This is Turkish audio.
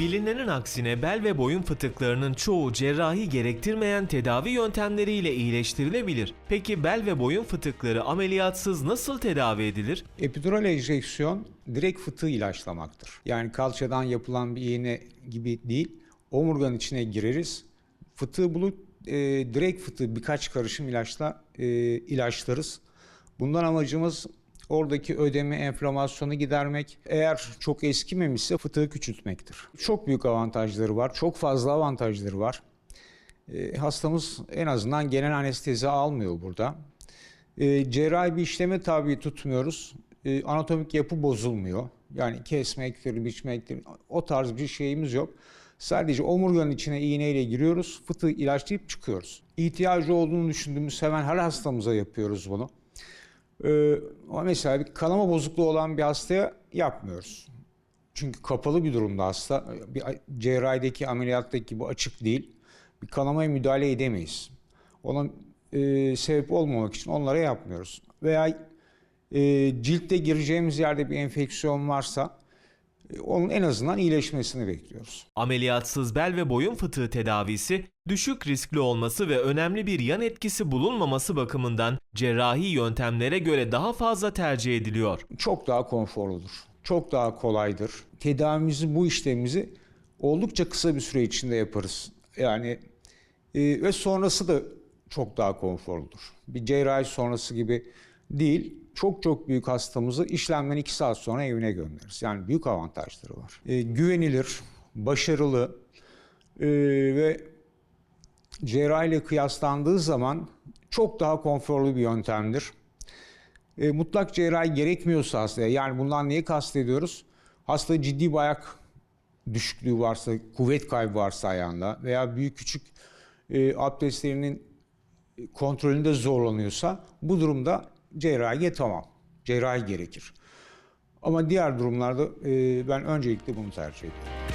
Bilinenin aksine bel ve boyun fıtıklarının çoğu cerrahi gerektirmeyen tedavi yöntemleriyle iyileştirilebilir. Peki bel ve boyun fıtıkları ameliyatsız nasıl tedavi edilir? Epidural enjeksiyon direkt fıtığı ilaçlamaktır. Yani kalçadan yapılan bir iğne gibi değil, omurganın içine gireriz. Fıtığı bulup e, direkt fıtığı birkaç karışım ilaçla e, ilaçlarız. Bundan amacımız oradaki ödemi, enflamasyonu gidermek. Eğer çok eskimemişse fıtığı küçültmektir. Çok büyük avantajları var, çok fazla avantajları var. E, hastamız en azından genel anestezi almıyor burada. E, cerrahi bir işleme tabi tutmuyoruz. E, anatomik yapı bozulmuyor. Yani kesmektir, biçmektir o tarz bir şeyimiz yok. Sadece omurganın içine iğneyle giriyoruz, fıtığı ilaçlayıp çıkıyoruz. İhtiyacı olduğunu düşündüğümüz hemen her hastamıza yapıyoruz bunu. Ee, ama mesela bir kanama bozukluğu olan bir hastaya yapmıyoruz. Çünkü kapalı bir durumda hasta. Bir cerrahideki ameliyattaki gibi açık değil. Bir kanamaya müdahale edemeyiz. Ona e, sebep olmamak için onlara yapmıyoruz. Veya e, ciltte gireceğimiz yerde bir enfeksiyon varsa onun en azından iyileşmesini bekliyoruz. Ameliyatsız bel ve boyun fıtığı tedavisi, düşük riskli olması ve önemli bir yan etkisi bulunmaması bakımından cerrahi yöntemlere göre daha fazla tercih ediliyor. çok daha konforludur. Çok daha kolaydır. Tedavimizi, bu işlemimizi oldukça kısa bir süre içinde yaparız. Yani e, ve sonrası da çok daha konforludur. Bir cerrahi sonrası gibi değil. Çok çok büyük hastamızı işlemden 2 saat sonra evine göndeririz. Yani büyük avantajları var. E, güvenilir, başarılı e, ve cerrahiyle kıyaslandığı zaman çok daha konforlu bir yöntemdir. E, mutlak cerrahi gerekmiyorsa hastaya, yani bundan neyi kastediyoruz? Hasta ciddi bir ayak düşüklüğü varsa, kuvvet kaybı varsa ayağında veya büyük küçük e, abdestlerinin kontrolünde zorlanıyorsa bu durumda cerrahiye tamam. Cerrahi gerekir. Ama diğer durumlarda e, ben öncelikle bunu tercih ediyorum.